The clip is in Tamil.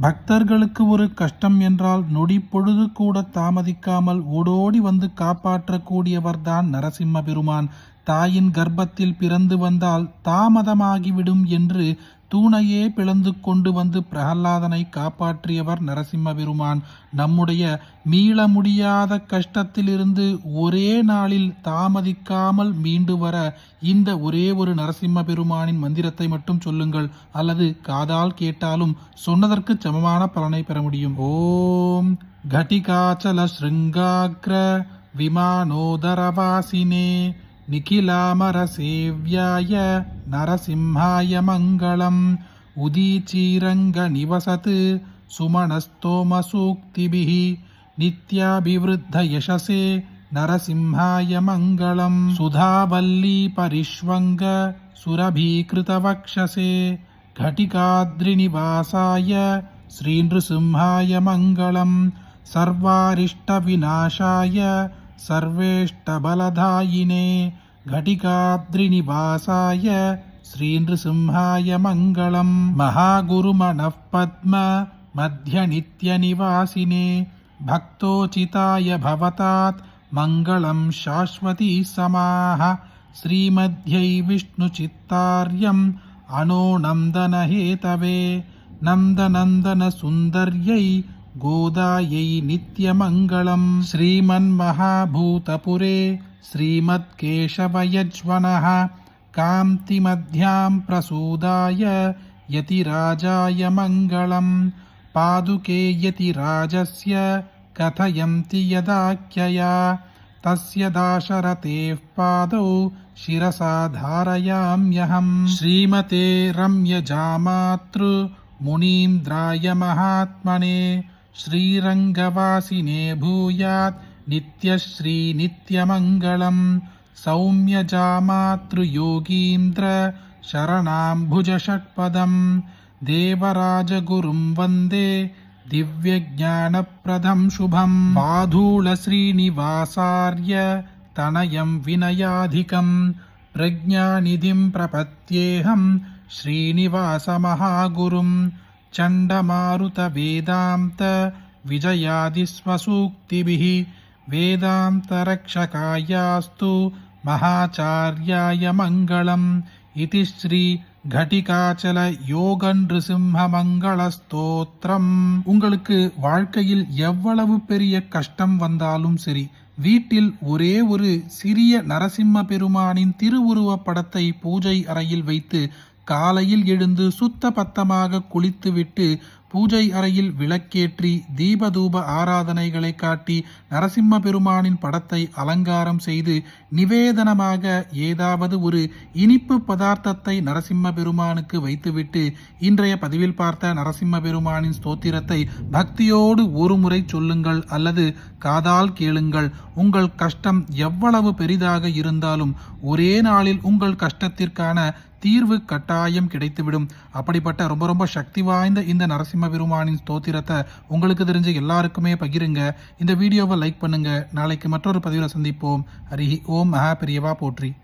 பக்தர்களுக்கு ஒரு கஷ்டம் என்றால் நொடி பொழுது கூட தாமதிக்காமல் ஓடோடி வந்து காப்பாற்றக்கூடியவர்தான் நரசிம்ம பெருமான். தாயின் கர்ப்பத்தில் பிறந்து வந்தால் தாமதமாகிவிடும் என்று தூணையே பிளந்து கொண்டு வந்து பிரகலாதனை காப்பாற்றியவர் நரசிம்மபெருமான் நம்முடைய மீள முடியாத கஷ்டத்திலிருந்து ஒரே நாளில் தாமதிக்காமல் மீண்டு வர இந்த ஒரே ஒரு நரசிம்மபெருமானின் மந்திரத்தை மட்டும் சொல்லுங்கள். அல்லது காதால் கேட்டாலும் சொன்னதற்கு சமமான பலனை பெற முடியும். ஓம் கட்டிகாச்சல ஸ்ருங்காக்ர விமானோதரவாசினே நிகிலாமர சேவ்யாய नरसिंहाय मङ्गलम् उदीचीरङ्गनिवसत् सुमनस्तोमसूक्तिभिः नित्याभिवृद्धयशसे नरसिंहाय मङ्गलम् सुधावल्लीपरिष्वङ्ग सुरभीकृतवक्षसे घटिकाद्रिनिवासाय श्रीनृसिंहाय मङ्गलम् सर्वारिष्टविनाशाय सर्वेष्टबलदायिने घटिकाद्रिनिवासाय श्रीनृसिंहाय मङ्गलम् महागुरुमणः पद्म मध्यनित्यनिवासिने भक्तोचिताय भवतात् मङ्गलं शाश्वती समाः श्रीमध्यै विष्णुचित्तार्यम् अनो नन्दनहेतवे नन्दनन्दनसुन्दर्यै गोदायै नित्यमङ्गलम् श्रीमन्महाभूतपुरे श्रीमत्केशवयज्वनः कान्तिमध्यां प्रसूदाय यतिराजाय मङ्गलम् पादुके यतिराजस्य कथयन्ति यदाख्यया तस्य दाशरथेः पादौ शिरसा धारयाम्यहम् श्रीमते रम्यजामातृ मुनीन्द्राय महात्मने श्रीरङ्गवासिने भूयात् नित्यश्रीनित्यमङ्गलम् सौम्यजामातृयोगीन्द्र शरणाम्भुजषट्पदम् देवराजगुरुं वन्दे दिव्यज्ञानप्रदं शुभम् बाधूलश्रीनिवासार्य तनयं विनयाधिकम् प्रज्ञानिधिं प्रपद्येऽहं श्रीनिवासमहागुरुम् चण्डमारुतवेदान्त विजयादिस्वसूक्तिभिः वेदान्तरक्षकायास्तु महाचार्याय मङ्गलम् इति श्री கடிகாச்சல யோக நிருசிம்ம மங்கள ஸ்தோத்திரம் உங்களுக்கு வாழ்க்கையில் எவ்வளவு பெரிய கஷ்டம் வந்தாலும் சரி வீட்டில் ஒரே ஒரு சிறிய நரசிம்ம பெருமானின் திருவுருவ படத்தை பூஜை அறையில் வைத்து காலையில் எழுந்து சுத்த பத்தமாக குளித்துவிட்டு பூஜை அறையில் விளக்கேற்றி தீபதூப ஆராதனைகளை காட்டி நரசிம்ம பெருமானின் படத்தை அலங்காரம் செய்து நிவேதனமாக ஏதாவது ஒரு இனிப்பு பதார்த்தத்தை நரசிம்ம பெருமானுக்கு வைத்துவிட்டு இன்றைய பதிவில் பார்த்த நரசிம்ம பெருமானின் ஸ்தோத்திரத்தை பக்தியோடு ஒரு முறை சொல்லுங்கள் அல்லது காதால் கேளுங்கள். உங்கள் கஷ்டம் எவ்வளவு பெரிதாக இருந்தாலும் ஒரே நாளில் உங்கள் கஷ்டத்திற்கான தீர்வு கட்டாயம் கிடைத்துவிடும். அப்படிப்பட்ட ரொம்ப ரொம்ப சக்தி வாய்ந்த இந்த நரசிம்ம பெருமானின் ஸ்தோத்திரத்தை உங்களுக்கு தெரிஞ்ச எல்லாருக்குமே பகிருங்க. இந்த வீடியோவை லைக் பண்ணுங்க. நாளைக்கு மற்றொரு பதிவில் சந்திப்போம். ஹரி ஓம். மகா பெரியவா போற்றி.